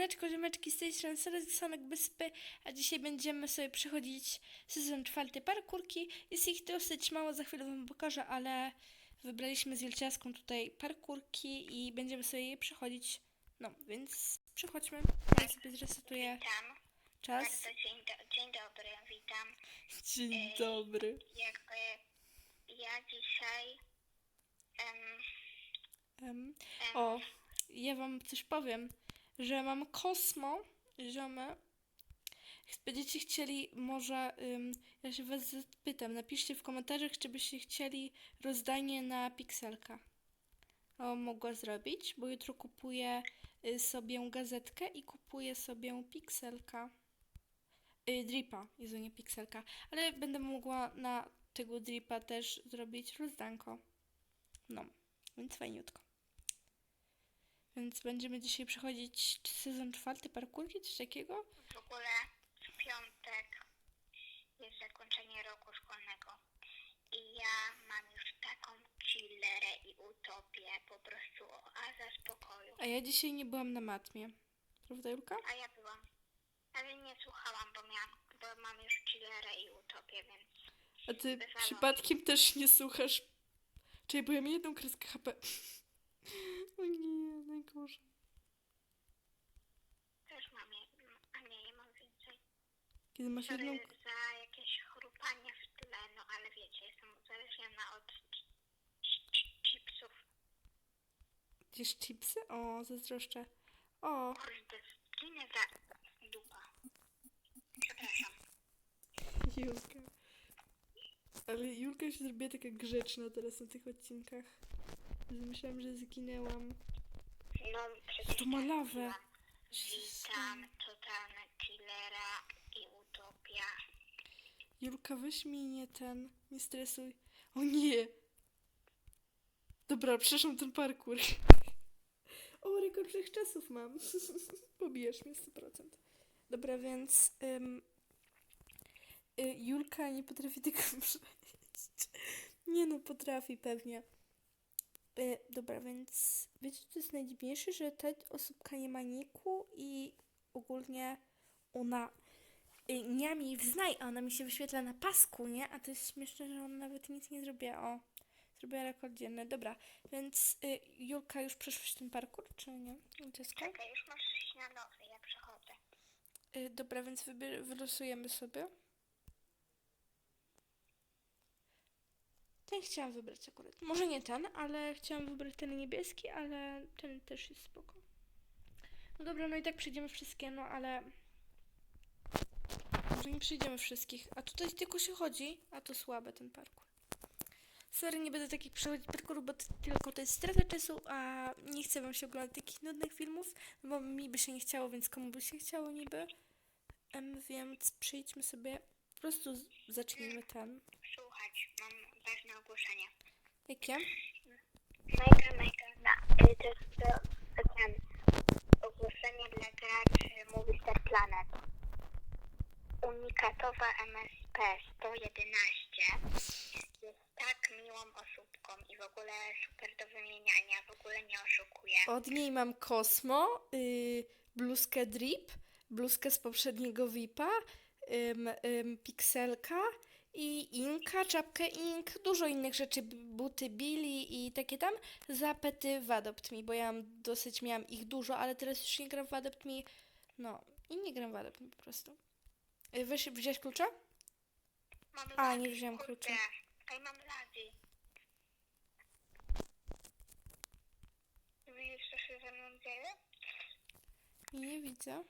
Siemaneczko, ziomeczki, z tej strony Sonek Wyspy, a dzisiaj będziemy sobie przechodzić sezon czwarty parkurki. Jest ich dosyć mało, za chwilę wam pokażę, ale wybraliśmy z Wielciaską tutaj parkurki i będziemy sobie je przechodzić. No, więc przechodźmy. Ja sobie zresetuję Witam. czas. Bardzo dzień, do, dzień dobry, witam. Dzień dobry. Jakby ja dzisiaj em, Em, em, o, ja wam coś powiem, że mam Kosmo, ziomy. Będziecie chcieli, może, ym, ja się was zapytam, napiszcie w komentarzach, czy byście chcieli rozdanie na pikselka. O, mogła zrobić, bo jutro kupuję y, sobie gazetkę i kupuję sobie pikselka. Y, dripa, Jezu, nie pikselka. Ale będę mogła na tego dripa też zrobić rozdanko. No, więc fajniutko. Więc będziemy dzisiaj przechodzić sezon czwarty parkurki, coś takiego? w ogóle w piątek jest zakończenie roku szkolnego i ja mam już taką chillerę i utopię, po prostu oaza spokoju. A ja dzisiaj nie byłam na matmie. Prawda, Julka? A ja byłam, ale nie słuchałam, bo miałam, bo mam już chillerę i utopię, więc A ty przypadkiem też nie słuchasz. Czyli bo ja mam jedną kreskę HP. O nie, najgorzej. też mam jedną, a nie, ja mam więcej. Kiedy masz jedną... Za jakieś chrupanie w tle, no ale wiecie, jestem uzależniona od ci- ci- chipsów. Gdzieś chipsy? O, zazdroszczę. O, Kurde, zginę za dupa. Przepraszam. Julka. Ale Julka się zrobiła taka grzeczna teraz na tych odcinkach. Myślałam, że zginęłam. No przecież To ma lawę. Witam, totalna chillera i utopia. Julka, weź mi nie ten, nie stresuj. O nie! Dobra, przeszłam ten parkour. O, rekord czasów mam. Pobijesz mnie 100%. Dobra, więc ym, y, Julka nie potrafi tego przejść. Nie no, potrafi pewnie. Y, dobra, więc wiecie, co jest najdziwniejsze, że ta osóbka nie ma niku i ogólnie ona y, nie mi wznaj, a ona mi się wyświetla na pasku, nie? A to jest śmieszne, że ona nawet nic nie zrobiła. O, zrobiła rekord dzienny. Dobra, więc y, Julka, już przeszłaś ten parkour, czy nie? Dziecko? Czekaj, już na nowy, ja przechodzę. Y, dobra, więc wybier- wylosujemy sobie. Ten chciałam wybrać akurat. Może nie ten, ale chciałam wybrać ten niebieski, ale ten też jest spoko. No dobra, no i tak przejdziemy wszystkie, no ale... Może nie przejdziemy wszystkich. A tutaj tylko się chodzi, a to słabe ten parkour. Sorry, nie będę takich przechodzić parkouru, bo tylko to jest strata czasu, a nie chcę wam się oglądać takich nudnych filmów, bo mi by się nie chciało, więc komu by się chciało niby. Em, więc przejdźmy sobie, po prostu zacznijmy ten. Słuchać, mam ważne ogłoszenie. Jakie? Mega, mega, na, y, to jest to, ten ogłoszenie dla graczy Movie Star Planet. Unikatowa MSP 111 jest tak miłą osóbką i w ogóle super do wymieniania, w ogóle nie oszukuje. Od niej mam Kosmo, y, bluzkę Drip, bluzkę z poprzedniego VIPa, ym, ym, pikselka i Inka, czapkę Ink, dużo innych rzeczy, buty Billy i takie tam, zapety w Adopt Me, bo ja mam dosyć, miałam ich dużo, ale teraz już nie gram w Adopt Me, no i nie gram w Adopt Me po prostu. Y, Weź, wziąłeś klucza? Mam A, lagi, nie wziąłem kurde. klucza. Ej, mam lagi. Widzisz, co się ze mną dzieje? Nie widzę.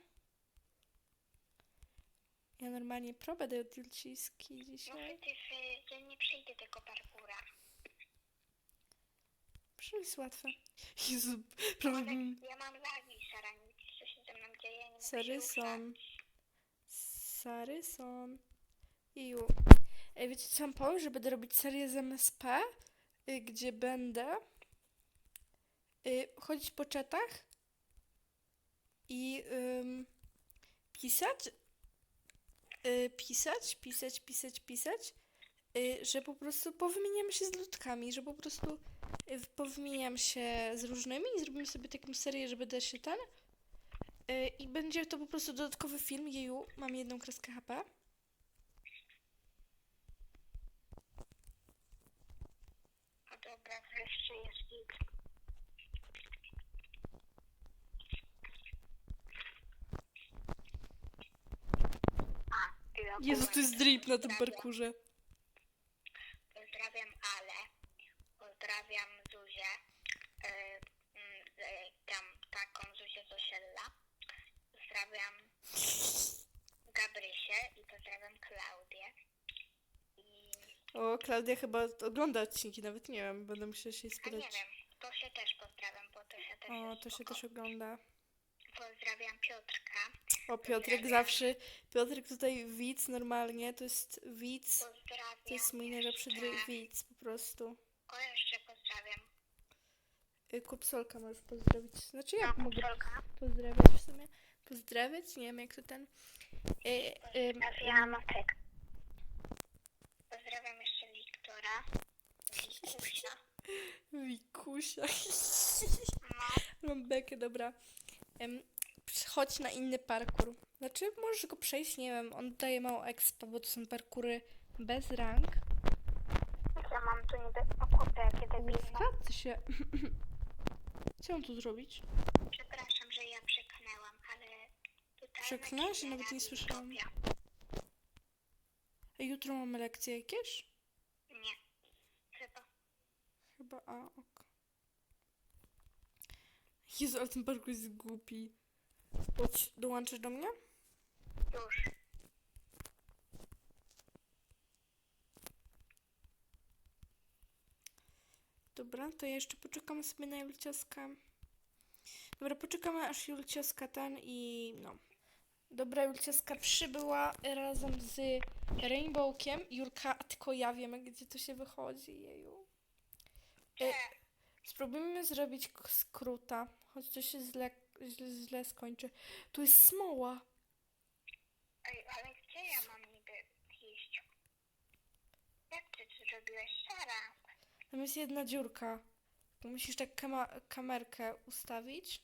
Ja normalnie probę od Julciski No dzisiaj. przecież y, ja nie przejdę tego parkura. Przecież jest łatwe. Jezu, prawie bym... ja mam lagi, Sara, widzisz, co się ze mną dzieje? Nie mogę się Saryson. ruszać. Saryson. Iu. Ej, wiecie co mam powiem? Że będę robić serię z MSP, y, gdzie będę y, chodzić po czatach i ym, pisać, y, pisać, pisać, pisać, pisać, y, że po prostu powymieniamy się z ludkami, że po prostu y, powymieniam się z różnymi i zrobimy sobie taką serię, że będę się ten I będzie to po prostu dodatkowy film. Jeju, mam jedną kreskę HP. No dobra, wreszcie jest git. Jezu, to jest drip na tym parkurze. Pozdrawiam Ale, pozdrawiam Zuzię, y, mm, y, tam taką Zuzię z osiedla. Pozdrawiam Gabrysię i pozdrawiam Klaudię. I, O, Klaudia chyba ogląda odcinki, nawet nie wiem, będę musiała się jej a nie spytać. wiem, to się też pozdrawiam, bo to się też O, jest to się spoko. też ogląda. Pozdrawiam Piotrka, O, Piotrek zawsze, Piotrek tutaj widz normalnie, to jest widz, pozdrawiam to jest mój najlepszy dry- widz po prostu. o jeszcze pozdrawiam. Y, Kupsolka możesz pozdrowić, znaczy ja No, mogę Kupsolka. pozdrawiać w sumie, pozdrawiać, nie wiem jak to ten... Y, y, Pozdrawiam Matek. Pozdrawiam jeszcze Wiktora. Wikusia. Wikusia. No, Mam bekę, dobra. Em, chodź na inny parkour. Znaczy, możesz go przejść, nie wiem, on daje mało expa, bo to są parkury bez rank. ja mam tu niby... O kurde, jakie debilne. Sprawdź się. Co mam tu zrobić? Przepraszam, że ja przeknęłam, ale tutaj... Przeknęłaś? Nawet nie słyszałam. A jutro mamy lekcje jakieś? Nie, chyba. Chyba, a, ok. Jezu, ale ten parkour jest głupi. Chodź, dołączysz do mnie? Już. Dobra, to ja jeszcze poczekamy sobie na Julciaska. Dobra, poczekamy aż Julciaska ten i no. Dobra, Julciaska przybyła razem z Rainbowkiem. Julka, a tylko ja wiemy, gdzie to się wychodzi, jeju. E, spróbujmy zrobić skróta, choć to się źle, źle, źle skończy. Tu jest smoła. Ej, ale gdzie ja mam niby iść? Jak ty to zrobiłeś, Sara? Tam jest jedna dziurka. Musisz tak kama- kamerkę ustawić.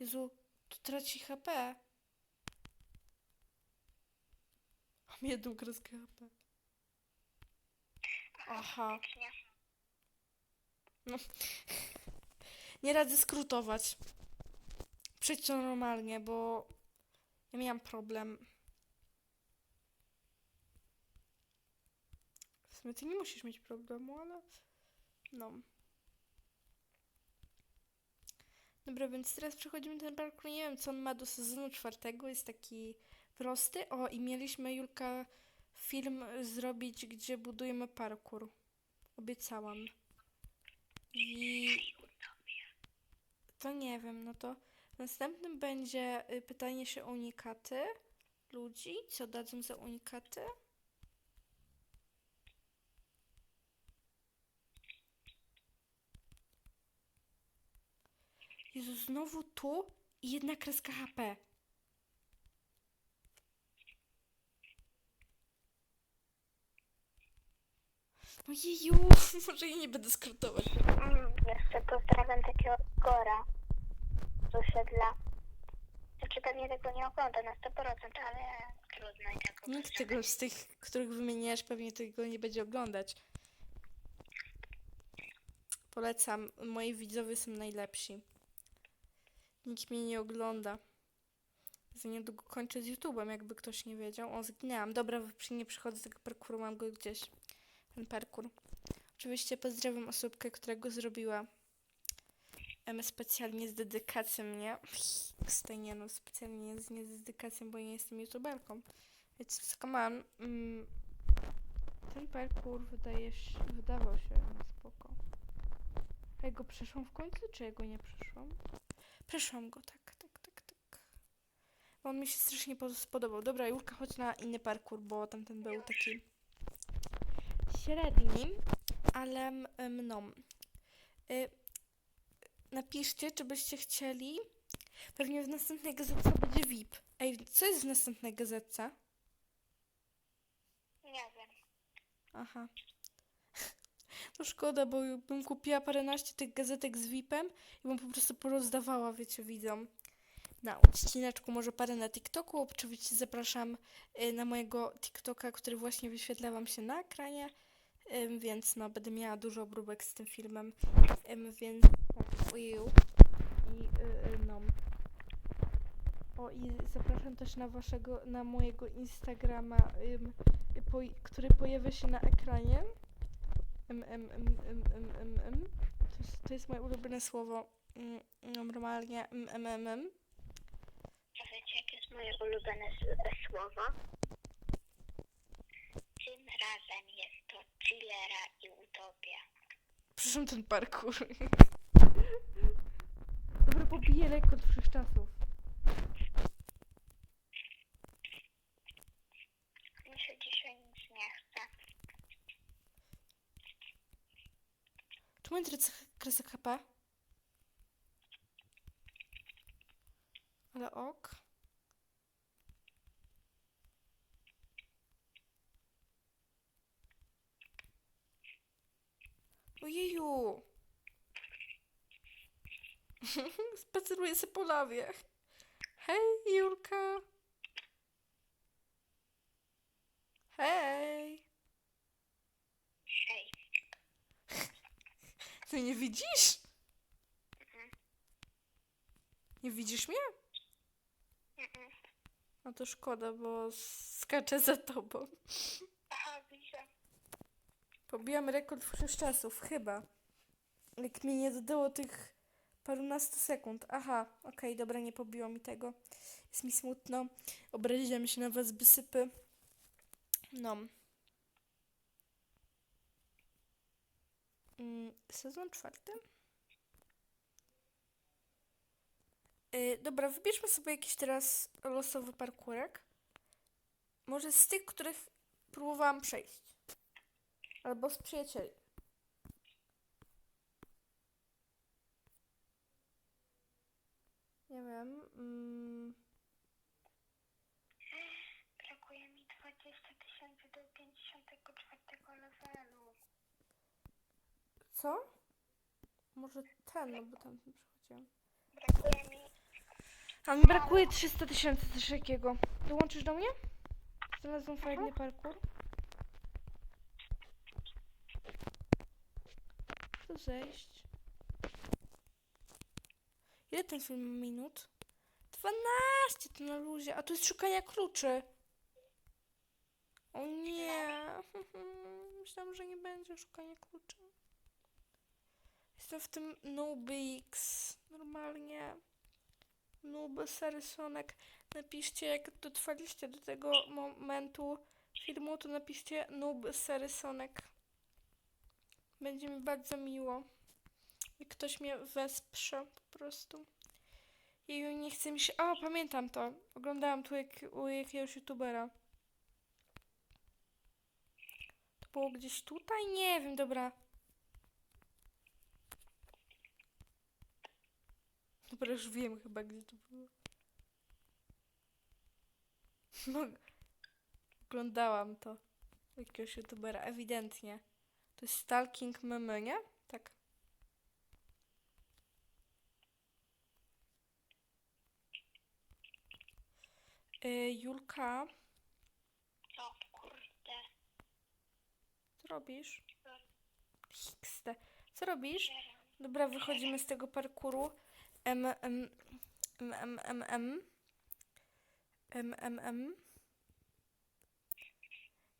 Jezu, to traci HP. Mam jedną kreskę HP. Aha. Faktycznie. Nie radzę skrótować. Przejdź to normalnie, bo ja miałam problem. W sumie ty nie musisz mieć problemu, ale no. Dobra, więc teraz przechodzimy ten parkour. Nie wiem, co on ma do sezonu czwartego. Jest taki prosty. O, i mieliśmy, Julka, film zrobić, gdzie budujemy parkour. Obiecałam. I to nie wiem, no to następnym będzie y, pytanie się o unikaty ludzi. Co dadzą za unikaty? Jezu, znowu tu i jedna kreska HP. No jeju, może ja nie będę skrótować. Mm, jeszcze pozdrawiam takiego Gora z osiedla. Znaczy pewnie tego nie ogląda na 100%, ale trudno i tak Nikt pozdrawiam. tego z tych, których wymieniasz, pewnie tego nie będzie oglądać. Polecam, moi widzowie są najlepsi. Nikt mnie nie ogląda. Za niedługo kończę z YouTube'em, jakby ktoś nie wiedział. O, zginęłam. Dobra, nie przychodzę z tego parkouru, mam go gdzieś. Ten parkour. Oczywiście pozdrawiam osobkę, która go zrobiła. Specjalnie z dedykacją, nie? Staj, nie no, specjalnie z, nie z dedykacją, bo nie jestem youtuberką. Więc on. Mm, ten parkour wydawał się spoko. A ja go przeszłam w końcu, czy ja go nie przeszłam? Przeszłam go, tak, tak, tak, tak. Bo on mi się strasznie po- spodobał. Dobra, Julka, chodź na inny parkour, bo tamten był taki średni, ale mną. Y, napiszcie, czy byście chcieli. Pewnie w następnej gazetce będzie VIP. Ej, co jest w następnej gazetce? Nie wiem. Aha. To szkoda, bo bym kupiła paręnaście tych gazetek z VIP-em i bym po prostu porozdawała, wiecie, widzom. na odcineczku, może parę na TikToku. Oczywiście zapraszam y, na mojego TikToka, który właśnie wyświetla Wam się na ekranie, więc no, będę miała dużo obróbek z tym filmem, więc tak. I y, y, no. O, i zapraszam też na waszego, na mojego Instagrama, po, który pojawia się na ekranie. Ym, ym, ym, ym, ym, ym. To, jest, to jest moje ulubione słowo. Ym, normalnie. Ym, ym, ym. A wiecie, jakie jest moje ulubione s- słowo? Tym razem chillera i utopia. Przepraszam ten parkour. Dobra, pobiję rekord wszechczasów. Mi się dzisiaj nic nie chce. Czemu jest kres- kresek HP? Ale ok. Spaceruję sobie po lawie. Hej, Julka! Hej! Hej. Ty nie widzisz? Mhm. Nie widzisz mnie? Mhm. No to szkoda, bo skaczę za tobą. Aha, widzę. Pobijam rekord wszechczasów, chyba. Jak mi nie dodało tych parunastu sekund. Aha, okej, dobra, nie pobiło mi tego. Jest mi smutno. Obraziłam się na was, wysypy. No. Mm, sezon czwarty? Yy, dobra, wybierzmy sobie jakiś teraz losowy parkurek. Może z tych, których próbowałam przejść. Albo z przyjacieli. Nie wiem. Mm, Brakuje mi 20 tysięcy do 54 levelu. co? Może ten, no bo tam przechodziłam. Brakuje mi... A mi brakuje 300 tysięcy coś takiego. Dołączysz do mnie? Znalazłam fajny parkour. Tu zejść. Ile ten film ma minut? 12 to na luzie. A tu jest szukania kluczy. O nie. Myślałam, że nie będzie szukania kluczy. Jestem w tym Nubix. Normalnie. Noob Sarysonek. Napiszcie, jak dotrwaliście do tego momentu filmu, to napiszcie Noob Sarysonek. Będzie mi bardzo miło. Ktoś mnie wesprze po prostu. I nie chce mi się... O, pamiętam to. Oglądałam tu jak, u jakiegoś youtubera. To było gdzieś tutaj? Nie wiem, dobra. Dobra, już wiem chyba, gdzie to było. No, oglądałam to. Jakiegoś youtubera, ewidentnie. To jest Stalking Meme, nie? Tak. Y, Julka, Co, kurde. co robisz? XD. Co robisz? Dobra, wychodzimy z tego parkuru. M, M, M, M, M, M. M, M, M.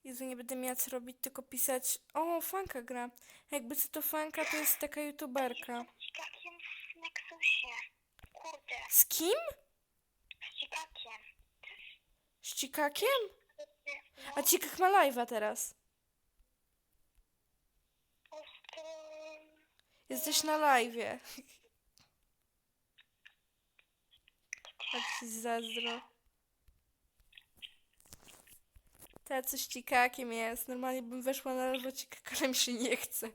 Jezu, nie będę miała co robić, tylko pisać. O, fanka gra. Jakby co to fanka, to jest taka youtuberka. Z cikakiem w Nexusie. Kurde, Z kim? z cikakiem. Z Cikakiem? A Cikak ma live'a teraz. Jesteś na live'ie. Tak ci zazdro. Ta coś cikakiem jest. Normalnie bym weszła na lewo cikak, ale mi się nie chce.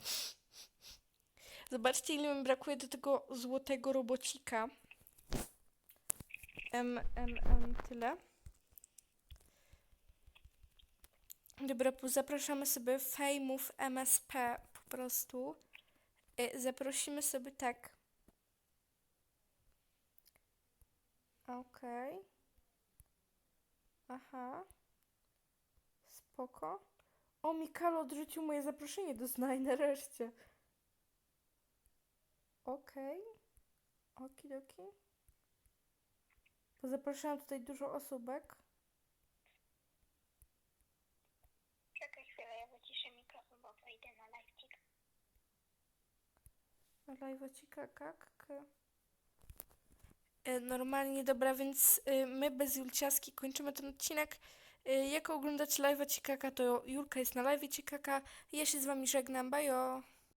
Zobaczcie, ile mi brakuje do tego złotego robocika. M, M, M, tyle. Dobra, zapraszamy sobie fejmów MSP po prostu. Y, Zaprosimy sobie tak. Okej. Aha. Spoko. O, Mikalo odrzucił moje zaproszenie do Znaj nareszcie. Okej. Okidoki. Zapraszałam tutaj dużo osóbek. Czekaj chwilę, ja wyciszę mikrofon, bo wejdę na live Live'cika, kak. E, Normalnie, dobra, więc y, my bez Julciaski kończymy ten odcinek. Y, Jak oglądać live'a Cikaka, to Julka jest na live'ie Cikaka. Ja się z wami żegnam, bajo!